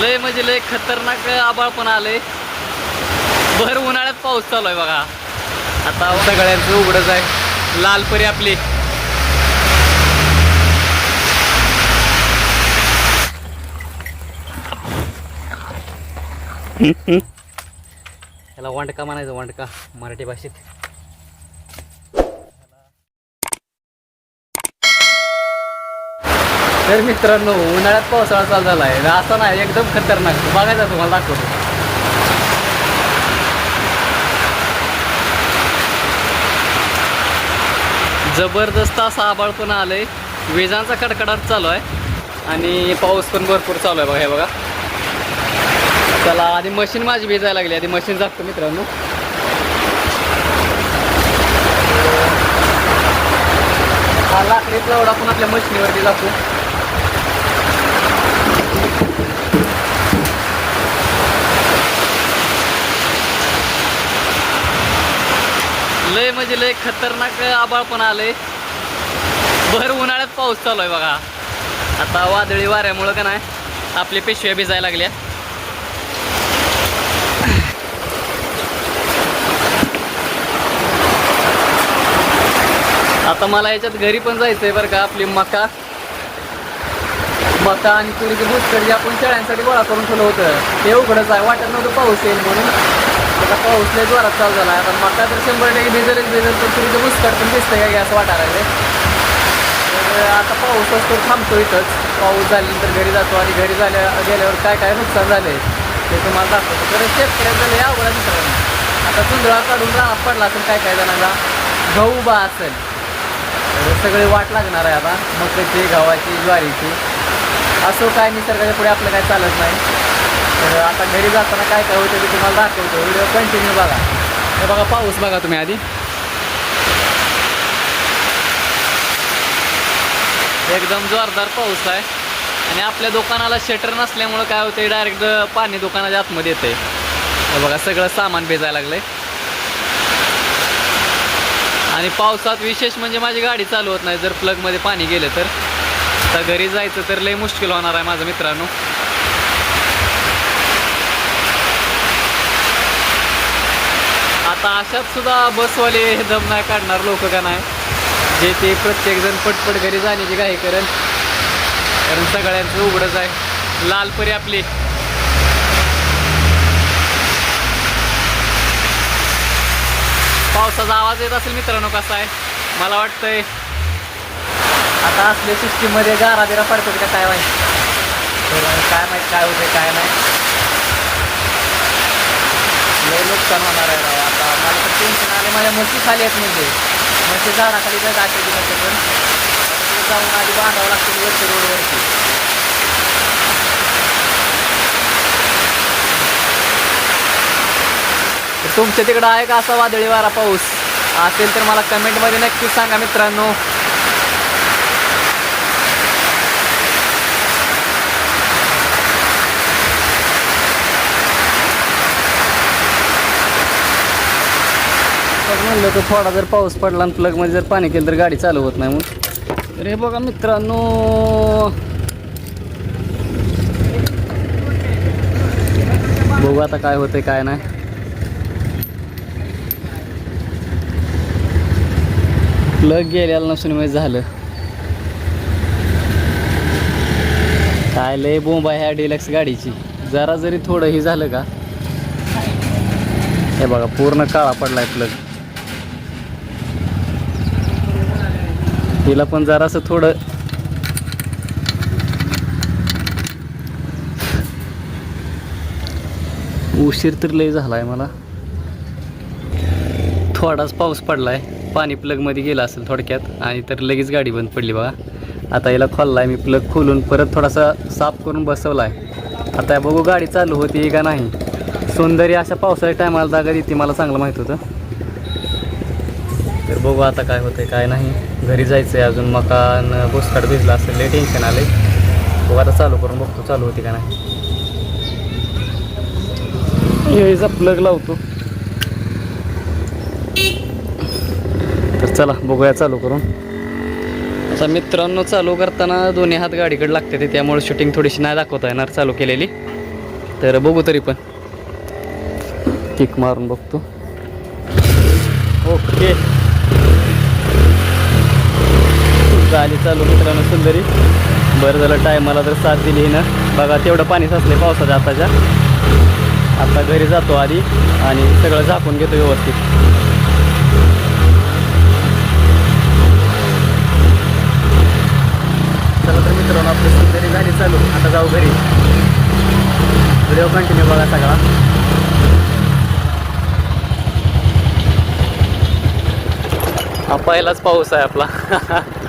लय म्हणजे लय खतरनाक आबाळ पण आलंय. भर उन्हाळ्यात पाऊस चालू आहे बघा. आता सगळ्यांचं उघडच आहे. लालपरी आपली. याला वांडका म्हणायचं वांडका मराठी भाषेत. तर मित्रांनो उन्हाळ्यात पावसाळा चालू झाला आहे असं नाही एकदम खतरनाक. बघायचा तुम्हाला दाखवतो. जबरदस्त असा आबाळ पण आलंय. विजांचा कडकडाट चालू आहे. आणि पाऊस पण भरपूर चालू आहे बघा हे बघा. चला आधी मशीन माझी भिजायला लागली. आधी मशीन जागतो मित्रांनो. हा लाकडीतला एवढा पण आपल्या मशीनीवरती जातो लय म्हणजे लय खतरनाक आबाळ पण आलंय. भर उन्हाळ्यात पाऊस चालू आहे बघा. आता वादळी वाऱ्यामुळं का नाही आपली पिशव्या भिजायला लागल्या. आता मला याच्यात घरी पण जायचं आहे बरं का आपली मका. मका आणि तुरीची भूतकडी आपण शेळ्यांसाठी गोळा करून ठेवलं होतं. ते उघडच आहे वाटत नव्हतं पाऊस येईल म्हणून. आता पाऊस लय जोरात चालू झाला. आता मका तर शंभर टक्के भिजलच भिजल तर तुरीचं बुसकड पण दिसतंय काय असं वाटायला तर आता पाऊस असतो थांबतो इथंच. पाऊस झाल्यानंतर घरी जातो आणि घरी झाल्या गेल्यावर काय काय नुकसान झालंय ते तुम्हाला दाखवतो. तर शेतकऱ्याचं लय अवघड मित्रांनो. आता चुंदळा काढून राहत पडला असेल काय काय जणांना गहू बा असेल. तर सगळे वाट लागणार आहे आता. मकाची गव्हाची ज्वारीची. असो काय निसर्गाच्या पुढे आपलं काय चालत नाही. तर आता घरी जाताना काय काय होतं ते तुम्हाला दाखवतो. व्हिडिओ कंटिन्यू बघा. हे बघा पाऊस बघा तुम्ही आधी. एकदम जोरदार पाऊस आहे. आणि आपल्या दुकानाला शटर नसल्यामुळं काय होतं डायरेक्ट पाणी दुकानाच्या आतमध्ये येते बघा सगळं सामान भिजायला लागलंय. आणि पावसात विशेष म्हणजे माझी गाडी चालू होत नाही. जर प्लगमध्ये पाणी गेलं तर. आता घरी जायचं तर लय मुश्किल होणार आहे माझ्या मित्रांनो. आता अशात सुद्धा बसवाले दम नाही काढणार लोक का नाही? जे ते प्रत्येकजण पटपट घरी जाण्याची घाई करेल कारण सगळ्यांचं उघडच आहे. लालपरी आपली. पावसाचा आवाज येत असेल मित्रांनो कसा आहे? मला वाटतंय. आता असल्या सिस्टीममध्ये गारा बिरा पडतात का काय माहिती? काय माहीत काय होते काय नाही. लय नुकसान होणार आहे मला तर टेन्शन आले माझ्या म्हशी खाली आहेत म्हणजे. म्हशी झाडाखाली जर असे दिवस पण. जाऊन आधी बांधावं लागतं वरती रोडवरती तुमच्या तिकडं आहे का असा वादळी वारा पाऊस? असेल तर मला कमेंटमध्ये नक्कीच सांगा मित्रांनो. तर म्हणलं तर थोडा जर पाऊस पडला आणि प्लगमध्ये जर पाणी केलं तर गाडी चालू होत नाही मग तर हे बघा मित्रांनो बघू आता काय होतंय काय नाही. प्लग गेलेला नसून म्हणजे झालं. काय लय बोंब आहे ह्या डिलक्स गाडीची. जरा जरी थोडं हे झालं का? हे बघा पूर्ण काळा पडलाय प्लग तिला पण जरासं थोडं उशीर तर लय झालाय मला. थोडाच पाऊस पडलाय. पाणी प्लगमध्ये गेला असेल थोडक्यात आणि तर लगेच गाडी बंद पडली बघा. आता याला खोललाय मी प्लग खोलून परत थोडासा साफ करून बसवलाय. आता बघू गाडी चालू होती का नाही. सौंदर्य अशा पावसाळ्या टायमाला जागा देते मला चांगलं माहीत होतं. तर बघू आता काय होतंय काय नाही. घरी जायचं आहे अजून मकान बुसकाट भिजला असेल लय टेन्शन आलंय. बघू आता चालू करून बघतो चालू होती का नाही. यायचा प्लग लावतो. तर चला बघूया चालू करून. आता मित्रांनो चालू करताना दोन्ही हात गाडीकडे लागते ते त्यामुळे शूटिंग थोडीशी नाही दाखवता येणार चालू केलेली. तर बघू तरी पण. किक मारून बघतो. ओके झाली चालू मित्रांनो सुंदरी. बरं झालं टायमाला तर साथ दिली ना बघा तेवढं पाणी साचले पावसाच्या आताच्या. आता घरी जातो आधी आणि सगळं झाकून घेतो व्यवस्थित. चला तर मित्रांनो आपली सुंदरी झाली चालू आता जाऊ घरी. व्हिडिओ कंटिन्यू बघा सगळा. हा पहिलाच पाऊस आहे आपला.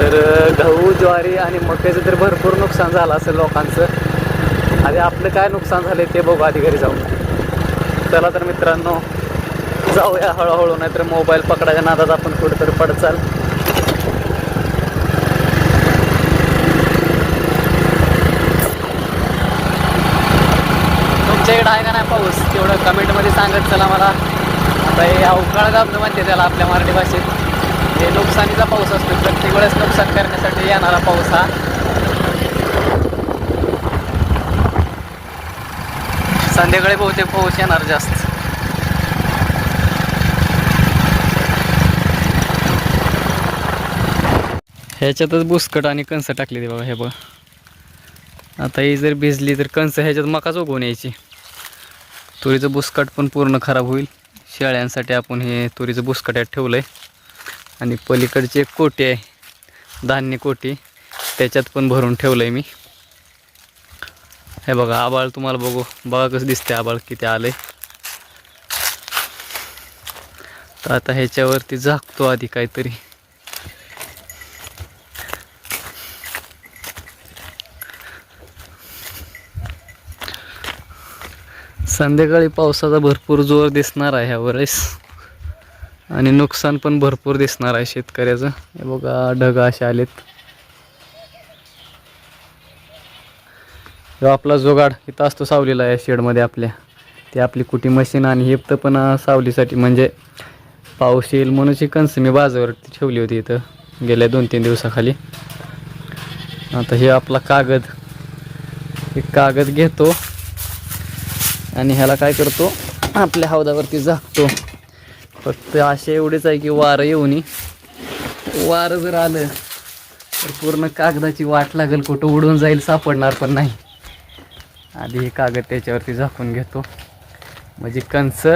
तर गहू ज्वारी आणि मक्याचं तर भरपूर नुकसान झालं असेल लोकांचं. आणि आपलं काय नुकसान झालं ते बघू आधी घरी जाऊन. चला तर मित्रांनो जाऊया हळूहळू नाहीतर मोबाईल पकडायच्या नादात आपण कुठेतरी पडत चाल तुमच्या इकडं आहे का नाही पाऊस? तेवढं कमेंटमध्ये सांगत चला मला. आता हे अवकाळ गाबणं म्हणते त्याला आपल्या मराठी भाषेत. हे नुकसानीचा पाऊस असतो. प्रत्येक वेळेस नुकसान करण्यासाठी येणारा पाऊस हा. संध्याकाळी बहुतेक पाऊस येणार जास्त. ह्याच्यातच बुसकट आणि कणसं टाकली बाबा हे बघा. आता ही जर भिजली तर कणस ह्याच्यात मकाच उगवून यायची. तुरीचं बुसकट पण पूर्ण खराब होईल. शेळ्यांसाठी आपण हे तुरीचं बुसकट यात ठेवलं आहे आणि पलीकडची एक कोटी आहे धान्य कोटी त्याच्यात पण भरून ठेवलं आहे मी. हे बघा आबाळ तुम्हाला बघू बघा कसं दिसते आबाळ किती आलं आहे तर आता ह्याच्यावरती झाकतो आधी काहीतरी. संध्याकाळी पावसाचा भरपूर जोर दिसणार आहे ह्यावेळेस. आणि नुकसान पण भरपूर दिसणार आहे शेतकऱ्याचं. हे बघा ढग असे आलेत. ह्यो आपला जोगाड इथं असतो सावलीला या शेडमध्ये आपल्या. ते आपली कुटी मशीन आणि हे तर पण सावलीसाठी म्हणजे पाऊस येईल म्हणून कणस मी बाजावर ठेवली होती इथं गेल्या दोन तीन दिवसाखाली. आता हे आपला कागद. हे कागद घेतो आणि ह्याला काय करतो? आपल्या हौदावरती झाकतो. फक्त असे एवढेच आहे की वारं येऊन वारं जर आलं तर पूर्ण कागदाची वाट लागेल कुठं उडून जाईल सापडणार पण नाही. आधी हे कागद त्याच्यावरती झाकून घेतो. म्हणजे कंच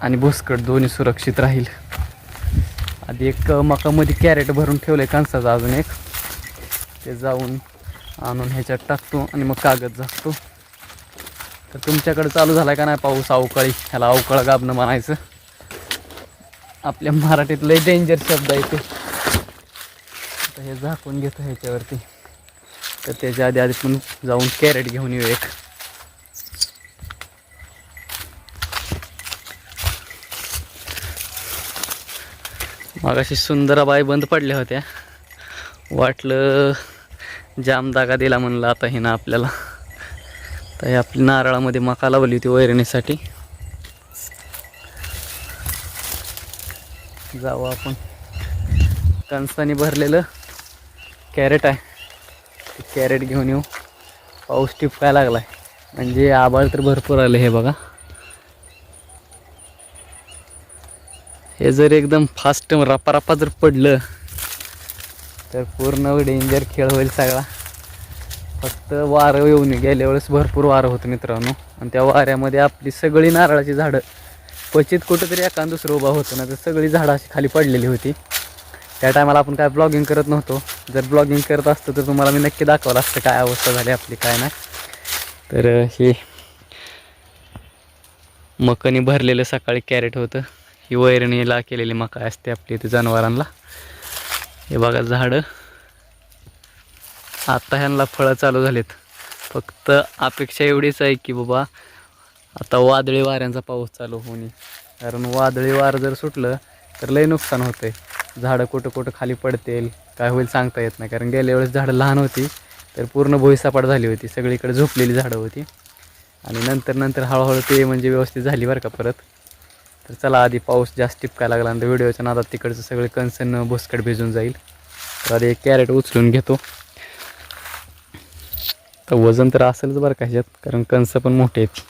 आणि भुसकट दोन्ही सुरक्षित राहील. आधी एक मकामध्ये कॅरेट भरून ठेवलं आहे कणसाचं अजून एक. ते जाऊन आणून ह्याच्यात टाकतो आणि मग कागद झाकतो. तर तुमच्याकडे चालू झाला का नाही पाऊस? अवकाळी. ह्याला अवकाळ गाबणं म्हणायचं. आपल्या मराठीत लय डेंजर शब्द आहे ते. आता हे झाकून घेतो ह्याच्यावरती. तर त्याच्या आधी आधी पण जाऊन कॅरेट घेऊन येऊ एक. मगाशी सुंदराबाई बंद पडल्या होत्या. वाटलं जाम दागा दिला म्हणलं आता हे ना आपल्याला. तर हे आपली नारळामध्ये मका लावली होती वैरणीसाठी. जाऊ आपण. कणसाने भरलेलं कॅरेट आहे. ते कॅरेट घेऊन येऊ. पाऊस टिपकाय लागलाय. म्हणजे आबाळ तर भरपूर आलं हे बघा. हे जर एकदम फास्ट रपारपा जर पडलं तर पूर्ण डेंजर खेळ होईल सगळा. फक्त वारं येऊन गेल्या वेळेस भरपूर वारं होतं मित्रांनो. आणि त्या वाऱ्यामध्ये आपली सगळी नारळाची झाडं क्वचित कुठंतरी एका दुसरं उभा होतं ना तर सगळी झाडं अशी खाली पडलेली होती. त्या टायमाला आपण काय ब्लॉगिंग करत नव्हतो. जर ब्लॉगिंग करत असतो तर तुम्हाला मी नक्की दाखवलं असतं काय अवस्था झाली आपली काय नाही. तर हे मकानी भरलेलं सकाळी कॅरेट होतं. ही वैरणीला केलेली मका असते आपली इथे जनावरांना. हे बघा झाडं. आत्ता ह्यांना फळं चालू झालीत. फक्त अपेक्षा एवढीच आहे की बाबा आता वादळी वाऱ्यांचा पाऊस चालू होणे कारण वादळी वारं जर सुटलं तर लय नुकसान होते झाडं कुठं कुठं खाली पडतील काय होईल सांगता येत नाही. कारण गेल्या वेळेस झाडं लहान होती तर पूर्ण भुईसापाट झाली होती. सगळीकडे झोपलेली झाडं होती. आणि नंतर नंतर हळूहळू ते म्हणजे व्यवस्थित झाली बरं का परत. तर चला आधी पाऊस जास्त टिपकायला लागला आणि व्हिडिओच्या नादात तिकडचं सगळे कणसन भुसकट भिजून जाईल. तर आधी एक कॅरेट उचलून घेतो. तर वजन तर असेलच बरं का ह्याच्यात कारण कंस पण मोठे आहेत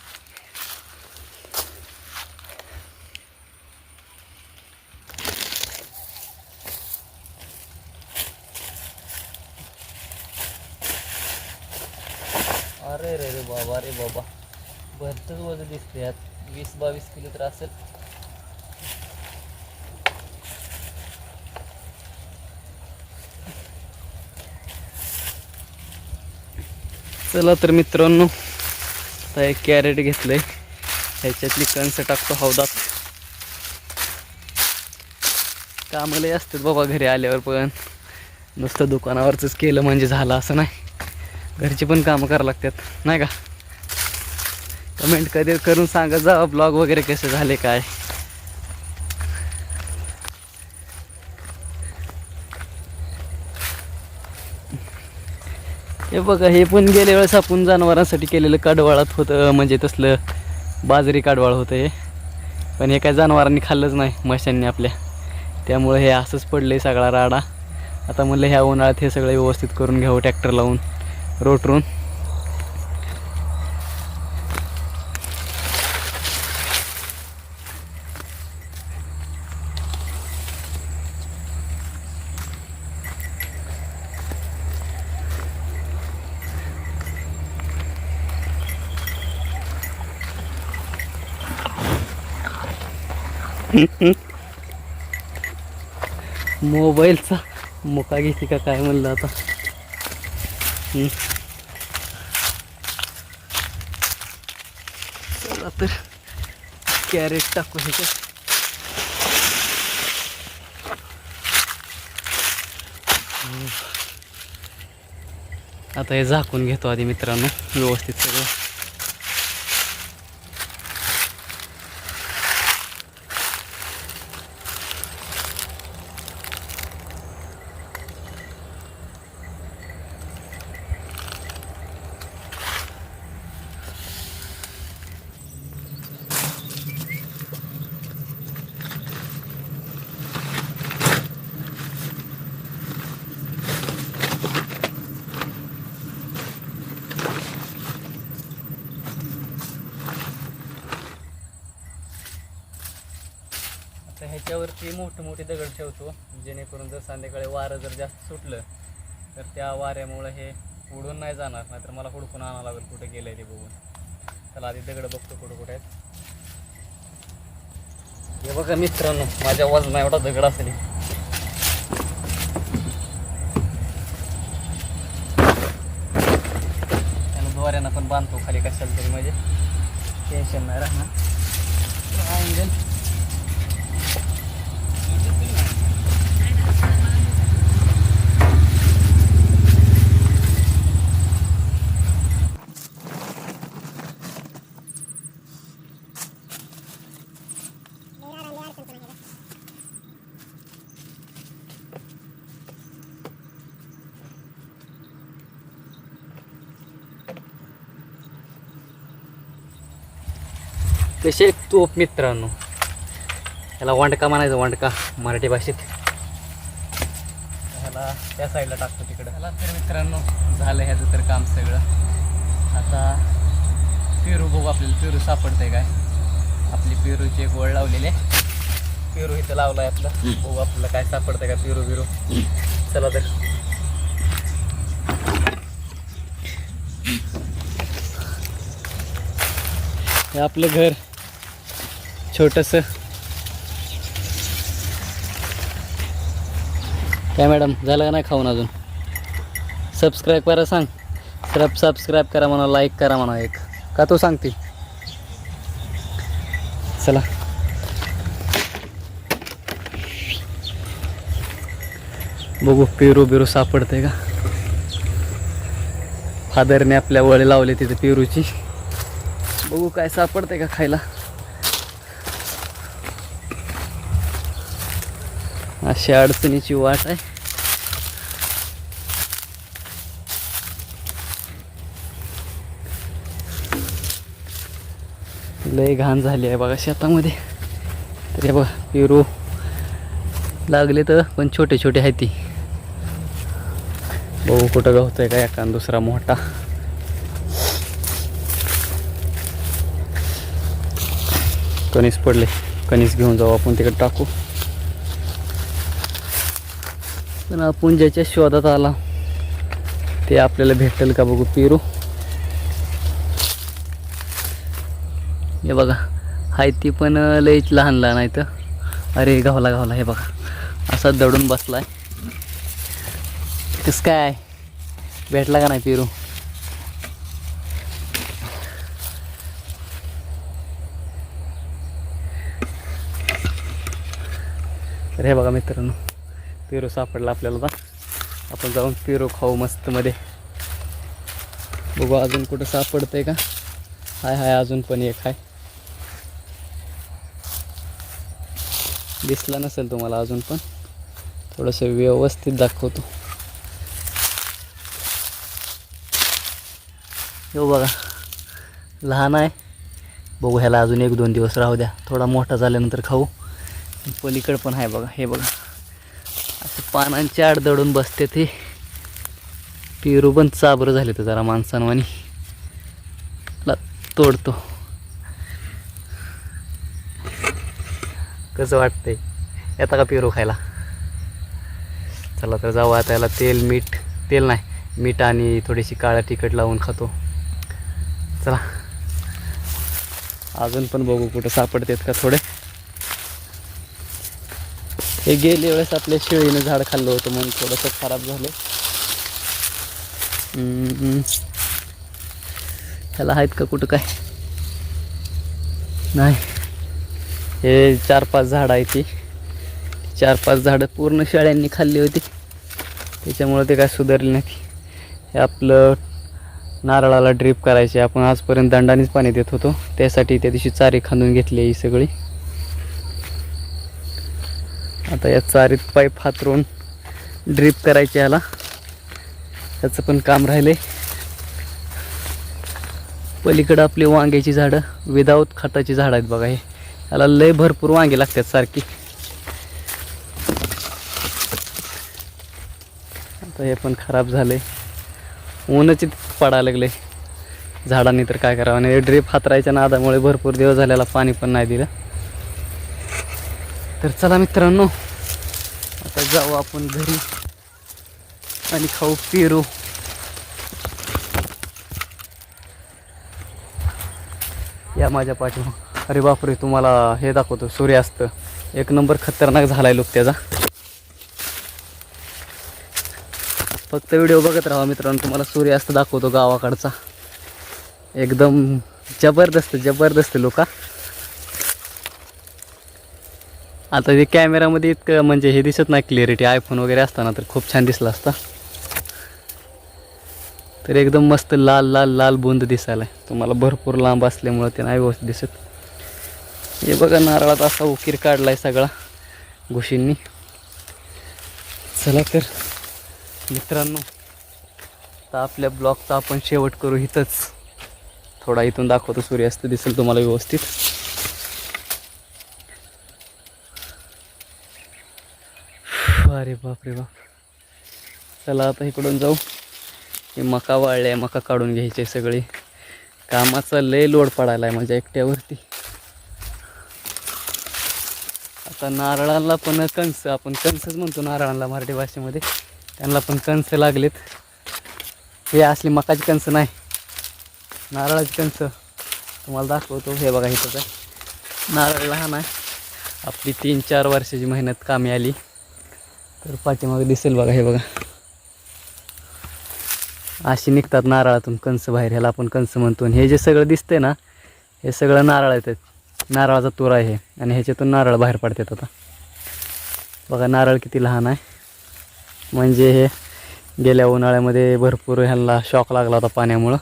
अरे रे रे बाबा अरे बाबा भरतच त्यात वीस बावीस किलो तर असेल. चला तर मित्रांनो आता एक कॅरेट घेतलंय. ह्याच्यातली कणसं टाकतो हौदात. कामाला असतात बाबा घरी आल्यावर पण. नुसतं दुकानावरच केलं म्हणजे झालं असं नाही. घरची पण कामं करावं लागतात नाही का? कमेंट कधी करून सांगा जा ब्लॉग वगैरे कसे झाले काय? हे बघा हे पण गेल्या वेळेस आपण जनावरांसाठी केलेलं काडवाळात होतं म्हणजे तसलं बाजरी काडवाळ होतं हे. पण हे काय जनावरांनी खाल्लंच नाही मशांनी आपल्या. त्यामुळे हे असंच पडलं आहे सगळा राडा. आता म्हणलं ह्या उन्हाळ्यात हे सगळं व्यवस्थित करून घ्यावं ट्रॅक्टर लावून रोटरून. मोबाईलचा मुका घेते का काय म्हणलं आता? चला तर कॅरेट टाकू ह्याच्यात. आता हे झाकून घेतो आधी मित्रांनो व्यवस्थित. त्यावरती मोठे मोठे दगड ठेवतो. जेणेकरून जर संध्याकाळी वारं जर जास्त सुटलं तर त्या वाऱ्यामुळं हे उडून नाही जाणार. नाहीतर मला हुडकून आणावं लागेल कुठे गेलंय ते बघून. चला आधी दगड बघतो कुठं कुठे आहेत. हे बघा मित्रांनो माझ्या वजना एवढा दगड असेल. हे. दोऱ्यानं पण बांधतो खाली कशाला तरी म्हणजे टेन्शन नाही राहणार. अँगल कसे एक तोप मित्रांनो. ह्याला वांडका म्हणायचं वांडका मराठी भाषेत. ह्याला त्या साईडला टाकतो तिकडं. ह्याला तर मित्रांनो झालं ह्याचं तर काम सगळं. आता पेरू बघू आपल्याला पेरू सापडतंय काय? आपली पेरूची एक वळ लावलेली आहे. पेरू इथं लावलाय आपलं. बघू आपल्याला काय सापडतंय का पेरू बिरू. चला तर. हे आपलं घर. छोटंसं. काय मॅडम झालं का नाही खाऊन अजून? सबस्क्राईब करा सांग. सब सबस्क्राईब करा म्हणा लाईक करा म्हणा एक. का तो सांगते? चला. बघू पेरू बिरू सापडते का? फादरने आपल्या वळे लावले तिथे पेरूची. बघू काय सापडते का खायला? अशी अडचणीची वाट आहे. लय घाण झाली आहे बघा शेतामध्ये. तरी बघा पेरू लागले तर पण छोटे छोटे आहे ती. बघू कुठं आहे का एका दुसरा मोठा. कणीस पडले कणीस घेऊन जाऊ आपण तिकडे टाकू. पण आपण ज्याच्या शोधात आला ते आपल्याला भेटेल का बघू पेरू? हे बघा हाय ती पण लईच लहान लहान आहे तर. अरे गावला गावला हे बघा. असा दडून बसलाय. कसं काय भेटला का नाही पेरू? तर हे बघा मित्रांनो. पेरू सापडला आपल्याला आता आपण जाऊन पेरू खाऊ मस्तमध्ये बघू अजून कुठं सापडतंय का? हाय हाय अजून पण एक हाय. दिसला नसेल तुम्हाला अजून पण. थोडंसं व्यवस्थित दाखवतो. हो बघा. लहान आहे. बघू ह्याला अजून एक दोन दिवस राहू द्या. थोडा मोठा झाल्यानंतर खाऊ. पलीकडं पण आहे बघा. हे बघा. पानांची आड दडून बसते ते. पेरू पण चाबरं झाले तर जरा माणसांवानी. ला तोडतो. कसं वाटतंय? येता का पेरू खायला? चला तर जाऊ आता याला तेल मीठ. तेल नाही मीठ आणि थोडीशी काळा तिखट लावून खातो. चला. अजून पण बघू कुठं सापडतात का थोडे. हे गेल्या वेळेस आपल्या शेळीनं झाड खाल्लं होतं म्हणून थोडंसं खराब झालं. ह्याला आहेत का कुठं काय? नाही. हे चार पाच झाडं आहे ती चार पाच झाडं पूर्ण शेळ्यांनी खाल्ली होती. त्याच्यामुळं ते काय सुधारले नाही हे आपलं नारळाला ड्रीप करायचे. आपण आजपर्यंत दंडानेच पाणी देत होतो. त्यासाठी त्या दिवशी चारी खांदून घेतली ही सगळी. आता या चारीत पाईप हातरून ड्रीप करायचे याला. त्याचं पण काम राहिले पलीकडं आपली वांग्याची झाडं विदाऊट खताची झाडं आहेत बघा हे. याला लय भरपूर वांगे लागतात सारखी. आता हे पण खराब झाले ऊनच पडायला लागले झाडांनी तर काय करावं? आणि ड्रीप हातरायच्या नादामुळे भरपूर दिवस झालेला पाणी पण नाही दिलं. तर चला मित्रांनो जाऊ आपण घरी आणि खाऊ पेरू. या माझ्या पाठीमा अरे बापरे तुम्हाला हे दाखवतो सूर्यास्त. एक नंबर खतरनाक झालाय लोक त्याचा. फक्त व्हिडिओ बघत राहा मित्रांनो तुम्हाला सूर्यास्त दाखवतो गावाकडचा. एकदम जबरदस्त जबरदस्त लोका आता ते कॅमेरामध्ये इतकं म्हणजे हे दिसत नाही क्लिअरिटी आयफोन वगैरे असताना तर खूप छान दिसला असता. तर एकदम मस्त लाल लाल लाल बुंद दिसायला. तुम्हाला भरपूर लांब असल्यामुळं ते नाही व्यवस्थित दिसत. हे बघा नारळात असा उकीर काढला आहे सगळा घुशींनी. चला तर मित्रांनो आता आपल्या ब्लॉगचा आपण शेवट करू इथंच. थोडा इथून दाखवतो सूर्यास्त दिसेल तुम्हाला व्यवस्थित. अरे बाप रे बाप. चला आता इकडून जाऊ. हे मका वाळले मका काढून घ्यायचे सगळे. कामाचा लय लोड पडायला आहे माझ्या एकट्यावरती. आता नारळाला पण कणस आपण कणसच म्हणतो नारळाला मराठी भाषेमध्ये. त्यांना पण कणस लागलेत. हे असली मकाची कणस नाही. नारळाची कणस तुम्हाला दाखवतो. हे बघा इथं नारळ लहान आहे. आपली तीन चार वर्षाची मेहनत कामी आली. तर पाठीमागे दिसेल बघा हे बघा. अशी निघतात नारळातून कंस बाहेर ह्याला आपण कंस म्हणतो. आणि हे जे सगळं दिसतंय ना हे सगळं नारळ येतात नारळाचा तूर आहे. आणि ह्याच्यातून नारळ बाहेर पडतात आता. बघा नारळ किती लहान आहे. म्हणजे हे गेल्या उन्हाळ्यामध्ये भरपूर ह्यांना शॉक लागला होता पाण्यामुळं.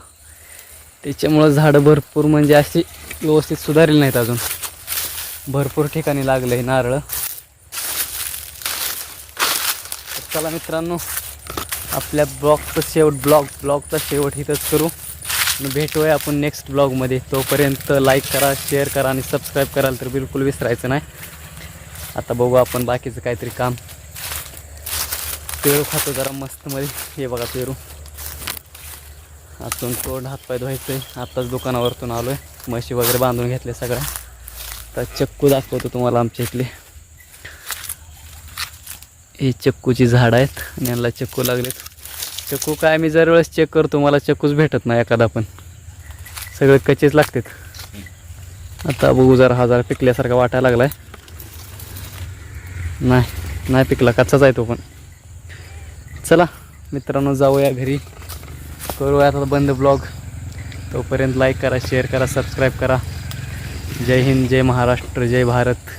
त्याच्यामुळं झाडं भरपूर म्हणजे अशी व्यवस्थित सुधारली नाहीत अजून. भरपूर ठिकाणी लागलं हे नारळ तर चला मित्रांनो आपल्या ब्लॉगचं शेवट ब्लॉग ब्लॉगचा शेवट इथंच करू. आणि भेटूया आपण नेक्स्ट ब्लॉगमध्ये. तोपर्यंत लाईक करा शेअर करा आणि सबस्क्राईब कराल तर बिलकुल विसरायचं नाही. आता बघू आपण बाकीचं काहीतरी काम. पेरू खातो जरा मस्तमध्ये. हे बघा पेरू. आतून तोंड हातपाय धुवायचं. आहे आत्ताच दुकानावरतून आलो आहे म्हशी वगैरे बांधून घेतल्या सगळ्या. तर चक्कू दाखवतो तुम्हाला आमच्या इथले. हे चक्कूची झाड आहेत आणि यांना चक्कू लागलेत. चक्कू काय मी जर वेळेस चेक करतो मला चक्कूच भेटत नाही एखादा पण. सगळे कचेच लागतात. आता बघू जरा हा जरा पिकल्यासारखा वाटायला लागला आहे नाही नाही पिकला कच्चाच आहे तो पण. चला मित्रांनो जाऊया घरी. करूया आता बंद ब्लॉग. तोपर्यंत लाईक करा शेअर करा सबस्क्राईब करा. जय हिंद जय महाराष्ट्र जय भारत.